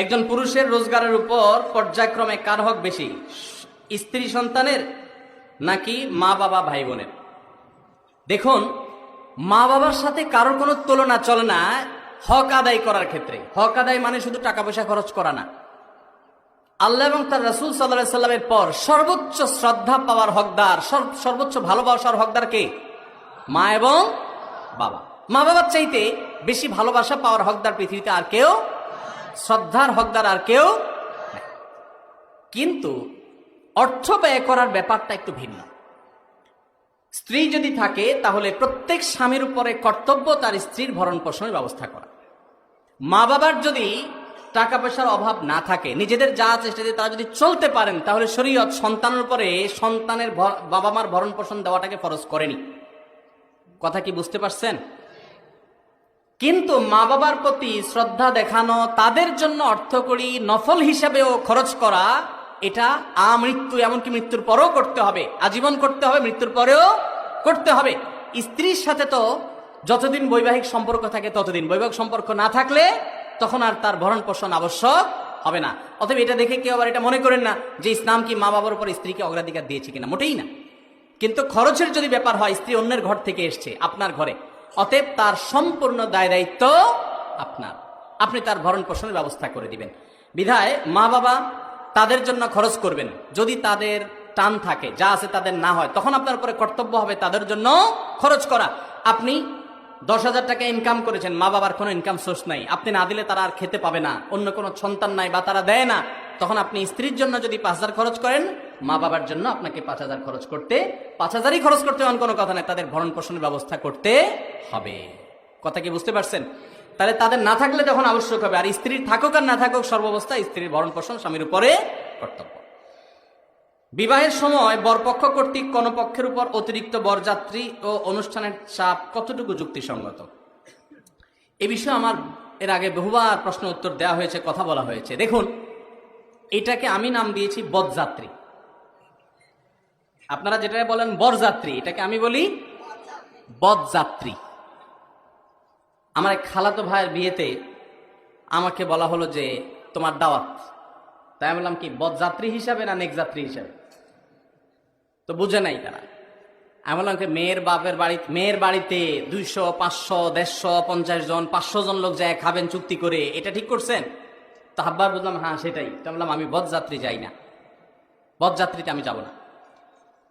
একজন পুরুষের রোজগারের উপর পর্যায়ক্রমে কার হক বেশি? স্ত্রী সন্তানের নাকি মা বাবা ভাই বোনের? দেখুন, মা বাবার সাথে কারোর কোনো তুলনা চলে না হক আদায় করার ক্ষেত্রে। হক আদায় মানে শুধু টাকা পয়সা খরচ করা না। আল্লাহ এবং তার রাসুল সাল্লাহ সাল্লামের পর সর্বোচ্চ শ্রদ্ধা পাওয়ার হকদার সর্বোচ্চ ভালোবাসার হকদার কে? মা এবং বাবা। মা বাবার চাইতে বেশি ভালোবাসা পাওয়ার হকদার পৃথিবীতে আর কেউ শ্রদ্ধার হকদার আর কেউ কিন্তু অর্থ ব্যয় করার ব্যাপারটা একটু ভিন্ন। স্ত্রী যদি থাকে, তাহলে প্রত্যেক স্বামীর উপরে কর্তব্য তার স্ত্রীর ভরণ পোষণের ব্যবস্থা করা। মা বাবার যদি টাকা পয়সার অভাব না থাকে, নিজেদের যা চেষ্টা দিয়ে তারা যদি চলতে পারেন, তাহলে শরীয়ত সন্তানের উপরে সন্তানের বাবা মার ভরণ পোষণ দেওয়াটাকে ফরজ করেনি। কথা কি বুঝতে পারছেন? কিন্তু মা বাবার প্রতি শ্রদ্ধা দেখানো, তাদের জন্য অর্থকরী নফল হিসাবেও খরচ করা, এটা আমৃত্যু, এমনকি মৃত্যুর পরেও করতে হবে। আজীবন করতে হবে, মৃত্যুর পরেও করতে হবে। স্ত্রীর সাথে তো যতদিন বৈবাহিক সম্পর্ক থাকে ততদিন। বৈবাহিক সম্পর্ক না থাকলে তখন আর তার ভরণ পোষণ আবশ্যক হবে না। অথবা এটা দেখে কেউ আবার এটা মনে করেন না যে ইসলাম কি মা বাবার উপর স্ত্রীকে অগ্রাধিকার দিয়েছে কিনা, মোটেই না। কিন্তু খরচের যদি ব্যাপার হয়, স্ত্রী অন্যের ঘর থেকে এসছে, আপনার ঘরে। অতএব তার সম্পূর্ণ দায় দায়িত্ব আপনার। আপনি তার ভরণ পোষণের ব্যবস্থা করে দিবেন। বিধায় মা বাবা তাদের জন্য খরচ করবেন। যদি তাদের টান থাকে, যা আছে তাদের না হয়, তখন আপনার উপরে কর্তব্য হবে তাদের জন্য খরচ করা। আপনি দশ হাজার টাকা ইনকাম করেছেন, মা বাবার কোনো ইনকাম সোর্স নাই। আপনি না দিলে তারা আর খেতে পাবে না। অন্য কোনো সন্তান নাই বা তারা দেয় না। তখন আপনি স্ত্রীর জন্য যদি পাঁচ হাজার খরচ করেন মা বাবার জন্য আপনাকে পাঁচ হাজার খরচ করতে, পাঁচ হাজারই খরচ করতে এমন কোনো কথা নেই। তাদের ভরণ পোষণের ব্যবস্থা করতে হবে। কথা কি বুঝতে পারছেন? তাহলে তাদের না থাকলে তখন আবশ্যক হবে। আর স্ত্রীর থাকুক আর না থাকুক, সর্বাবস্থা স্ত্রীর ভরণ পোষণ স্বামীর উপরে কর্তব্য। বিবাহের সময় বরপক্ষ কর্তৃক কোন পক্ষের উপর অতিরিক্ত বরযাত্রী ও অনুষ্ঠানের চাপ কতটুকু যুক্তিসঙ্গত? এ বিষয়ে আমার এর আগে বহুবার প্রশ্ন উত্তর দেওয়া হয়েছে, কথা বলা হয়েছে। দেখুন, এটাকে আমি নাম দিয়েছি বরযাত্রী আপনারা যেটা বলেন বরযাত্রী, এটাকে আমি বলি বদযাত্রী। আমার এক খালাতো ভাইয়ের বিয়েতে আমাকে বলা হলো যে, তোমার দাওয়াত। তাই আমি বললাম, কি, বদযাত্রী হিসাবে না নেক যাত্রী হিসাবে? তো বুঝে নাই তারা। আমি বললাম, কি, মেয়ের বাপের বাড়ি, মেয়ের বাড়িতে দুইশো, পাঁচশো, দেড়শো, পঞ্চাশ জন, পাঁচশো জন লোক যায় খাবেন চুক্তি করে, এটা ঠিক করছেন? তো হাব্বার বললাম হ্যাঁ সেটাই। তো বললাম, আমি বদযাত্রী যাই না। বদযাত্রীতে আমি যাব না।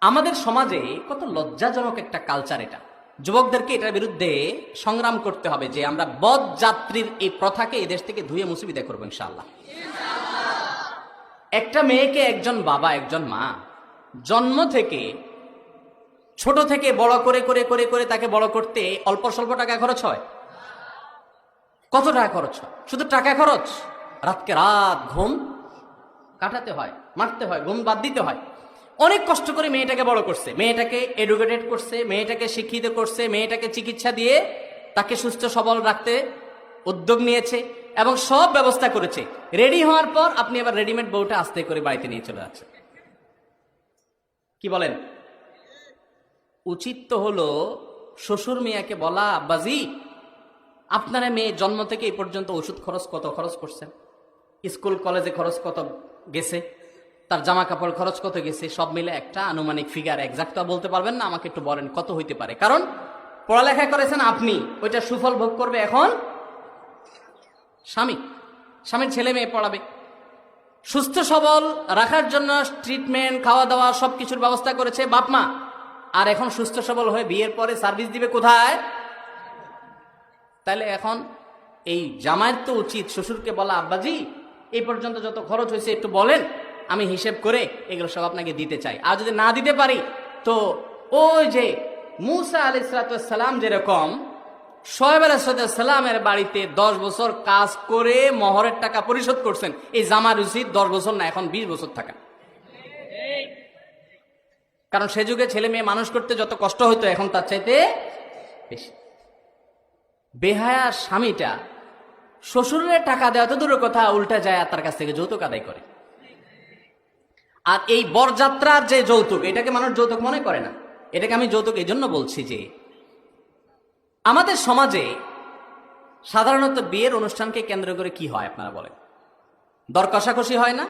আমাদের সমাজে কত লজ্জাজনক একটা কালচার এটা। যুবকদেরকে এটার বিরুদ্ধে সংগ্রাম করতে হবে যে আমরা বদ যাত্রীর এই প্রথাকে এদেশ থেকে ধুয়ে মুছে বিদায় করব, ইনশাআল্লাহ। একটা মেয়েকে একজন বাবা, একজন মা, জন্ম থেকে, ছোট থেকে বড় করে করে করে করে তাকে বড় করতে অল্প স্বল্প টাকা খরচ হয়? কত টাকা খরচ হয়? শুধু টাকা খরচ? রাতকে রাত ঘুম কাটাতে হয়, মারতে হয়, ঘুম বাদ দিতে হয়। অনেক কষ্ট করে মেয়েটাকে বড় করছে। মেয়েটাকে এডুকেটেড করছে, মেয়েটাকে শিক্ষিত করছে, মেয়েটাকে চিকিৎসা দিয়ে তাকে সুস্থ, সবল রাখতে উদ্যোগ নিয়েছে এবং সব ব্যবস্থা করেছে। রেডি হওয়ার পর আপনি আবার রেডিমেড বউটা আস্তে করে বাড়িতে নিয়ে চলে যাচ্ছেন। কি বলেন? উচিত তো হলো শ্বশুর মেয়াকে বলা, আব্বাজি, আপনারা মেয়ে জন্ম থেকে এই পর্যন্ত ওষুধ খরচ কত খরচ করছেন? স্কুল, কলেজে খরচ কত গেছে? তার জামা কাপড় খরচ কত গেছে, সব মিলে একটা আনুমানিক ফিগার একজাক্ট বলতে পারবেন না, আমাকে একটু বলেন কত হইতে পারে। কারণ পড়ালেখা করেছেন আপনি, ওইটা সুফল ভোগ করবে এখন স্বামী। স্বামীর ছেলে মেয়ে পড়াবে। সুস্থ, সবল, রাখার জন্য ট্রিটমেন্ট খাওয়া দাওয়া সব কিছুর ব্যবস্থা করেছে বাপ মা। আর এখন সুস্থ, সবল হয়ে বিয়ের পরে সার্ভিস দিবে কোথায়? তাহলে এখন এই জামাইয়ের তো উচিত, শ্বশুরকে বলা, আব্বাজি, এই পর্যন্ত যত খরচ হয়েছে একটু বলেন। আমি হিসেব করে এগুলো সব আপনাকে দিতে চাই। আর যদি না দিতে পারি, তো ওই যে মুসা আলি সালাম যেরকম সোহেব আলাইসালামের বাড়িতে দশ বছর কাজ করে মহরের টাকা পরিশোধ করছেন, এই জামার উচিত দশ বছর না, এখন বিশ বছর থাকা। কারণ সে যুগে ছেলে মেয়ে মানুষ করতে যত কষ্ট হতো এখন তার চাইতে বেশি। বেহায়া স্বামীটা শ্বশুরের টাকা দেওয়া তো দূরের কথা, উল্টা যায় আর তার কাছ থেকে যৌতুক আদায় করে। আর এই বরযাত্রার যে যৌতুক, এটাকে মানুষ যৌতুক মনে করে না। এটাকে আমি যৌতুক এই জন্য বলছি যে, আমাদের সমাজে সাধারণত বিয়ের অনুষ্ঠানকে কেন্দ্র করে কি হয় আপনারা বলেন? দর কষাকষি হয় না?